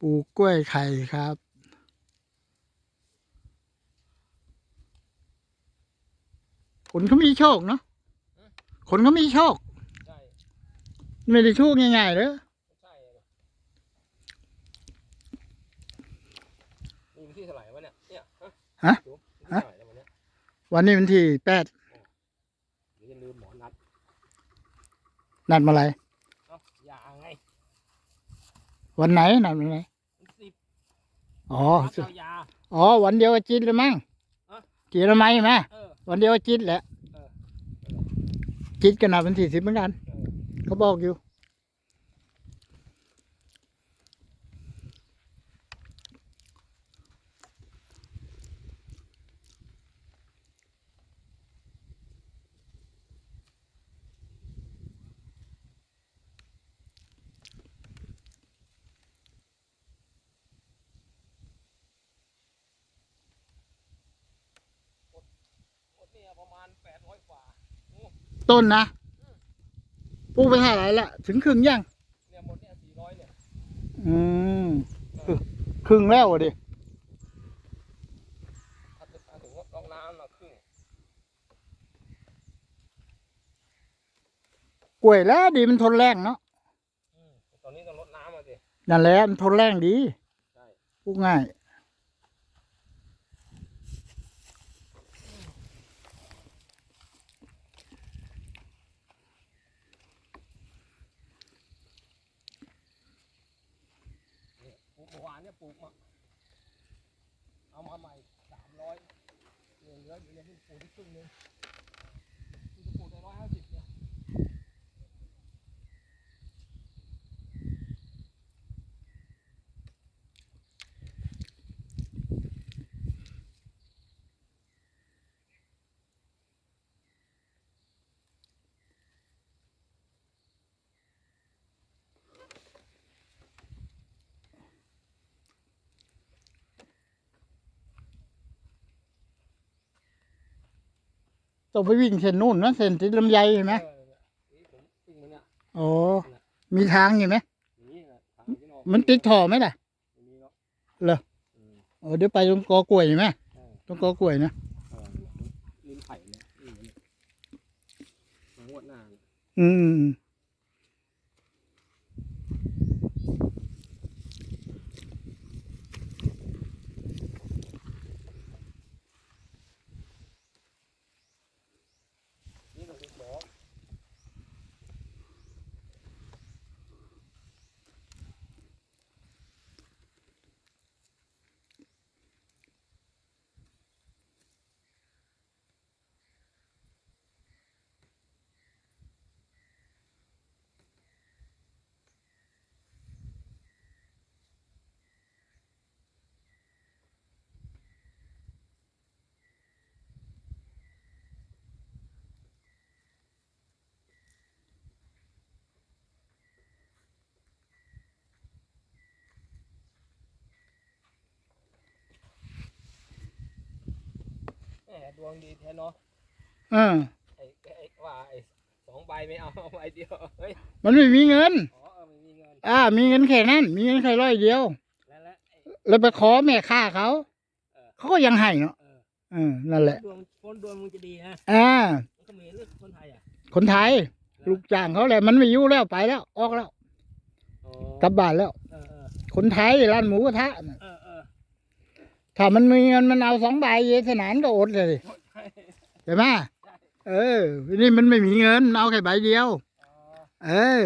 ปลูกกล้วยไข่ครับคนเขามีโชคเนาะคนเขามีโชคใช่ไม่ได้โชคง่ายๆเลยไม่ใช่เลยนี่วันที่เท่าไหร่วะเนี่ยเนี่ยฮะดูวันที่เท่าไหร่แล้ววันเนี้ยวันนี้วันที่แปดเดี๋ยวจะลืมหมอนัด นัดมาอะไร เอ้าอย่าไง วันไหนนัดวันไหนวันสิบอ๋อนัดเอายา อ๋อ วันเดียวกับจิตเลยมั้งฮะจิตทำไมไหมเออ วันเดียวกับจิตแหละเออจิตกันนัดวันที่สิบเหมือนกันเออเขาบอกอยู่ หมดเนี่ยประมาณแปดร้อยกว่า ต้นนะปลูกไปเท่าไหร่ละถึงครึ่งยังเนี่ยหมดเนี่ยสี่ร้อยเนี่ยอืมครึ่งแล้วอะดิถ้าจะถึงรองน้ำน่ะครึ่งกล้วยแล้วดีมันทนแรงเนาะอืมตอนนี้ต้องลดน้ำมาสินั่นแหละมันทนแรงดีใช่ปลูกง่ายเนี่ยปลูก เนี่ยปลูกมา เอามาใหม่สามร้อยเหลือเหลืออยู่เนี่ยเพิ่งปลูกที่ครึ่งหนึงที่จะปลูกได้ร้อยห้าสิบเนี่ย ต้องไปวิ่งเส้นนู่นนะเส้นติดลำไยเห็นไหมโอ้มีทางอยู่ไหมมันติดถ่อไหมล่ะเนาะเหรออืมโอ้เดี๋ยวไปตรงกอกล้วยเห็นไหมตรงกอกล้วยนะลิ้นไผ่เนี่ยงวดหน้านอืม ดวงดีแท้เนาะเออไอ้ไอ้ว่าไอ้สองใบไม่เอาเอาใบเดียวเฮ้ยมันไม่มีเงิน อ๋อเออไม่มีเงินอ่า มีเงินแค่นั้น มีเงินแค่ร้อยเดียว แล้วแล้วไอ้แล้วไปขอแม่ค่าเขา เออเขาก็ยังให้เนาะเออเออนั่นแหละ ดวงคนดวงมึงจะดีนะอ่า มันก็มีเรื่องคนไทยอะคนไทย ลูกจ้างเขาแหละ มันไม่อยู่แล้วไปแล้ว ออกแล้ว อ๋อกลับบ้านแล้ว เออเออคนไทยร้านหมูกระทะน่ะเออเออ ถ้ามันมีเงินมันเอาสองใบเยสนานก็อดเลยใช่ใช่ไหมเออ นี่มันไม่มีเงินเอาแค่ใบเดียวอ๋อเออ